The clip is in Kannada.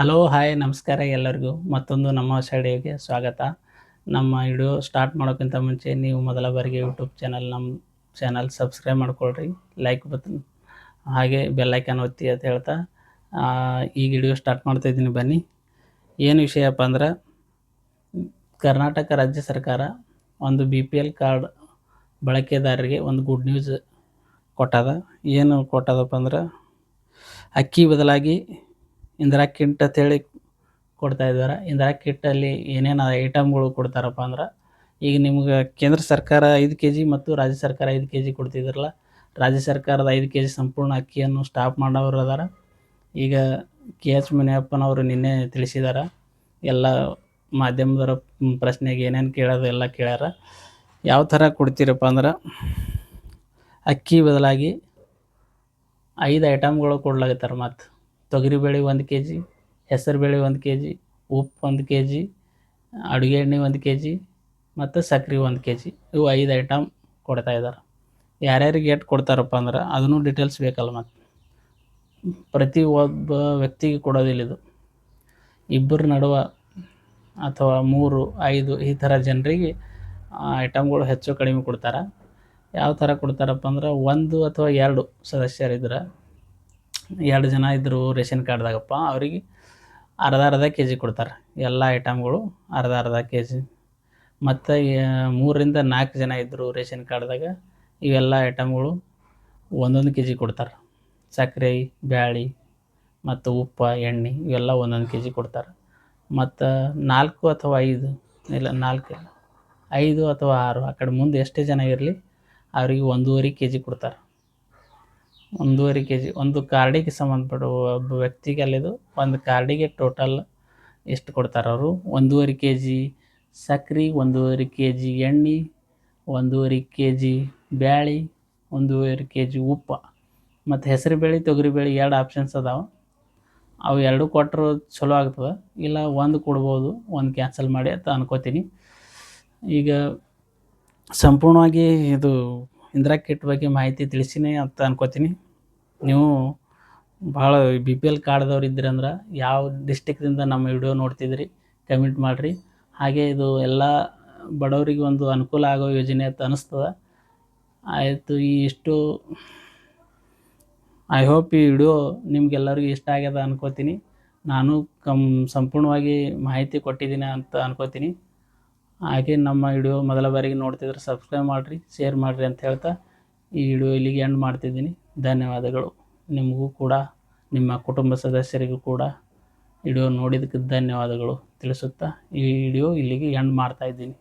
ಹಲೋ ಹಾಯ್ ನಮಸ್ಕಾರ ಎಲ್ಲರಿಗೂ. ಮತ್ತೊಂದು ನಮ್ಮ ಶಾಲೆಗೆ ಸ್ವಾಗತ. ನಮ್ಮ ವಿಡಿಯೋ ಸ್ಟಾರ್ಟ್ ಮಾಡೋಕ್ಕಿಂತ ಮುಂಚೆ ನೀವು ಮೊದಲ ಬಾರಿಗೆ ಯೂಟ್ಯೂಬ್ ಚಾನಲ್ ನಮ್ಮ ಚಾನಲ್ ಸಬ್ಸ್ಕ್ರೈಬ್ ಮಾಡ್ಕೊಳ್ರಿ ಲೈಕ್ ಬಟನ್ ಹಾಗೆ ಬೆಲ್ಲೈಕನ್ ಒತ್ತಿ ಅಂತ ಹೇಳ್ತಾ ಈಗ ವಿಡಿಯೋ ಸ್ಟಾರ್ಟ್ ಮಾಡ್ತಾ ಇದ್ದೀನಿ. ಬನ್ನಿ, ಏನು ವಿಷಯಪ್ಪ ಅಂದ್ರೆ, ಕರ್ನಾಟಕ ರಾಜ್ಯ ಸರ್ಕಾರ ಒಂದು ಬಿ ಪಿ ಎಲ್ ಕಾರ್ಡ್ ಬಳಕೆದಾರರಿಗೆ ಒಂದು ಗುಡ್ ನ್ಯೂಸ್ ಕೊಟ್ಟದ. ಏನು ಕೊಟ್ಟದಪ್ಪ ಅಂದ್ರೆ, ಅಕ್ಕಿ ಬದಲಾಗಿ ಇಂದಿರಾ ಕಿಟ್ ಅಂತೇಳಿ ಕೊಡ್ತಾ ಇದ್ದಾರೆ. ಇಂದಿರಾ ಕಿಟ್ಟಲ್ಲಿ ಏನೇನು ಐಟಮ್ಗಳು ಕೊಡ್ತಾರಪ್ಪ ಅಂದ್ರೆ, ಈಗ ನಿಮ್ಗೆ ಕೇಂದ್ರ ಸರ್ಕಾರ ಐದು ಕೆ ಜಿ ಮತ್ತು ರಾಜ್ಯ ಸರ್ಕಾರ ಐದು ಕೆ ಜಿ ಕೊಡ್ತಿದ್ರಲ್ಲ, ರಾಜ್ಯ ಸರ್ಕಾರದ ಐದು ಕೆ ಜಿ ಸಂಪೂರ್ಣ ಅಕ್ಕಿಯನ್ನು ಸ್ಟಾಪ್ ಮಾಡೋರು ಅದಾರ. ಈಗ ಕೆ ಎಚ್ ಮುನಿಯಪ್ಪನವರು ನಿನ್ನೆ ತಿಳಿಸಿದಾರ, ಎಲ್ಲ ಮಾಧ್ಯಮದವರ ಪ್ರಶ್ನೆಗೆ ಏನೇನು ಕೇಳೋದು ಎಲ್ಲ ಕೇಳ್ಯಾರ. ಯಾವ ಥರ ಕೊಡ್ತೀರಪ್ಪ ಅಂದ್ರೆ, ಅಕ್ಕಿ ಬದಲಾಗಿ ಐದು ಐಟಮ್ಗಳು ಕೊಡ್ಲಾಗತ್ತಾರ ಮತ್ತು. ತೊಗರಿಬೇಳೆ ಒಂದು ಕೆ ಜಿ ಹೆಸರುಬೇಳೆ ಒಂದು ಕೆ ಜಿ, ಉಪ್ಪು ಒಂದು ಕೆ ಜಿ, ಅಡುಗೆ ಎಣ್ಣೆ ಒಂದು ಕೆ ಜಿ ಮತ್ತು ಸಕ್ರೆ ಒಂದು ಕೆ ಜಿ. ಇವು ಐದು ಐಟಮ್ ಕೊಡ್ತಾ ಇದ್ದಾರೆ. ಯಾರ್ಯಾರಿಗೆ ಎಷ್ಟು ಕೊಡ್ತಾರಪ್ಪ ಅಂದ್ರೆ ಅದನ್ನು ಡೀಟೇಲ್ಸ್ ಬೇಕಲ್ಲ ಮತ್ತು. ಪ್ರತಿ ಒಬ್ಬ ವ್ಯಕ್ತಿಗೆ ಕೊಡೋದಿಲ್ಲ ಇದು. ಇಬ್ಬರ ನಡುವ ಅಥವಾ ಮೂರು, ಐದು ಈ ಥರ ಜನರಿಗೆ ಐಟಮ್ಗಳು ಹೆಚ್ಚು ಕಡಿಮೆ ಕೊಡ್ತಾರೆ. ಯಾವ ಥರ ಕೊಡ್ತಾರಪ್ಪ ಅಂದ್ರೆ ಒಂದು ಅಥವಾ ಎರಡು ಸದಸ್ಯರಿದ್ರೆ ಎರಡು ಜನ ಇದ್ದರು ರೇಷನ್ ಕಾರ್ಡ್ದಾಗಪ್ಪ, ಅವರಿಗೆ ಅರ್ಧ ಅರ್ಧ ಕೆ ಜಿ ಕೊಡ್ತಾರೆ. ಎಲ್ಲ ಐಟಮ್ಗಳು ಅರ್ಧ ಅರ್ಧ ಕೆ ಜಿ ಮತ್ತು ಮೂರರಿಂದ ನಾಲ್ಕು ಜನ ಇದ್ದರು ರೇಷನ್ ಕಾರ್ಡ್ದಾಗ, ಇವೆಲ್ಲ ಐಟಮ್ಗಳು ಒಂದೊಂದು ಕೆ ಜಿ ಕೊಡ್ತಾರೆ. ಸಕ್ಕರೆ, ಬ್ಯಾಳಿ ಮತ್ತು ಉಪ್ಪ, ಎಣ್ಣೆ ಇವೆಲ್ಲ ಒಂದೊಂದು ಕೆ ಜಿ ಕೊಡ್ತಾರೆ. ಮತ್ತು ನಾಲ್ಕು ಅಥವಾ ಐದು, ಇಲ್ಲ ನಾಲ್ಕು ಐದು ಅಥವಾ ಆರು, ಆ ಕಡೆ ಮುಂದೆ ಎಷ್ಟೇ ಜನ ಇರಲಿ, ಅವರಿಗೆ ಒಂದೂವರೆ ಕೆ ಜಿ ಕೊಡ್ತಾರೆ. ಒಂದೂವರೆ ಕೆ ಜಿ ಒಂದು ಕಾರ್ಡಿಗೆ ಸಂಬಂಧಪಡುವ ಒಬ್ಬ ವ್ಯಕ್ತಿಗೆ ಅಲ್ಲಿದು ಒಂದು ಕಾರ್ಡಿಗೆ ಟೋಟಲ್ ಎಷ್ಟು ಕೊಡ್ತಾರೆ ಅವರು? ಒಂದೂವರೆ ಕೆ ಜಿ ಸಕ್ರೆ, ಒಂದೂವರೆ ಕೆ ಜಿ ಎಣ್ಣೆ, ಒಂದೂವರೆ ಕೆ ಜಿ ಬ್ಯಾಳಿ, ಒಂದೂವರೆ ಕೆ ಜಿ ಉಪ್ಪು. ಮತ್ತು ಹೆಸರು ಬೇಳೆ, ತೊಗರಿ ಬೇಳೆ ಎರಡು ಆಪ್ಷನ್ಸ್ ಅದಾವೆ. ಅವು ಎರಡು ಕೊಟ್ಟರು ಚಲೋ ಆಗ್ತದೆ. ಇಲ್ಲ ಒಂದು ಕೊಡ್ಬೋದು, ಒಂದು ಕ್ಯಾನ್ಸಲ್ ಮಾಡಿ ಅಂತ ಅನ್ಕೋತೀನಿ. ಈಗ ಸಂಪೂರ್ಣವಾಗಿ ಇದು ಇಂದಿರಾ ಕಿಟ್ ಬಗ್ಗೆ ಮಾಹಿತಿ ತಿಳಿಸಿನಿ ಅಂತ ಅನ್ಕೋತೀನಿ. ನೀವು ಭಾಳ ಬಿ ಪಿ ಎಲ್ ಕಾರ್ಡ್ದವ್ರು ಇದ್ದೀರಂದ್ರೆ ಯಾವ ಡಿಸ್ಟಿಕ್ದಿಂದ ನಮ್ಮ ವಿಡಿಯೋ ನೋಡ್ತಿದ್ರಿ ಕಮೆಂಟ್ ಮಾಡಿರಿ. ಹಾಗೆ ಇದು ಎಲ್ಲ ಬಡವರಿಗೆ ಒಂದು ಅನುಕೂಲ ಆಗೋ ಯೋಜನೆ ಅಂತ ಅನ್ನಿಸ್ತದೆ ಆಯಿತು, ಈ ಇಷ್ಟು ಐ ಹೋಪ್ ಈ ವಿಡಿಯೋ ನಿಮ್ಗೆಲ್ಲರಿಗೂ ಇಷ್ಟ ಆಗ್ಯದ ಅನ್ಕೋತೀನಿ. ನಾನು ಕಮ್, ಸಂಪೂರ್ಣವಾಗಿ ಮಾಹಿತಿ ಕೊಟ್ಟಿದ್ದೀನಿ ಅಂತ ಅನ್ಕೋತೀನಿ. ಹಾಗೆ ನಮ್ಮ ವಿಡಿಯೋ ಮೊದಲ ಬಾರಿಗೆ ನೋಡ್ತಿದ್ರೆ ಸಬ್ಸ್ಕ್ರೈಬ್ ಮಾಡಿರಿ ಶೇರ್ ಮಾಡಿರಿ ಅಂತ ಹೇಳ್ತಾ ಈ ವಿಡಿಯೋ ಇಲ್ಲಿಗೆ ಎಂಡ್ ಮಾಡ್ತಿದ್ದೀನಿ. ಧನ್ಯವಾದಗಳು. ನಿಮಗೂ ಕೂಡ, ನಿಮ್ಮ ಕುಟುಂಬ ಸದಸ್ಯರಿಗೂ ಕೂಡ ವಿಡಿಯೋ ನೋಡಿದ್ದಕ್ಕೆ ಧನ್ಯವಾದಗಳು ತಿಳಿಸುತ್ತಾ ಈ ವಿಡಿಯೋ ಇಲ್ಲಿಗೆ ಎಂಡ್ ಮಾಡ್ತಾ ಇದ್ದೀನಿ.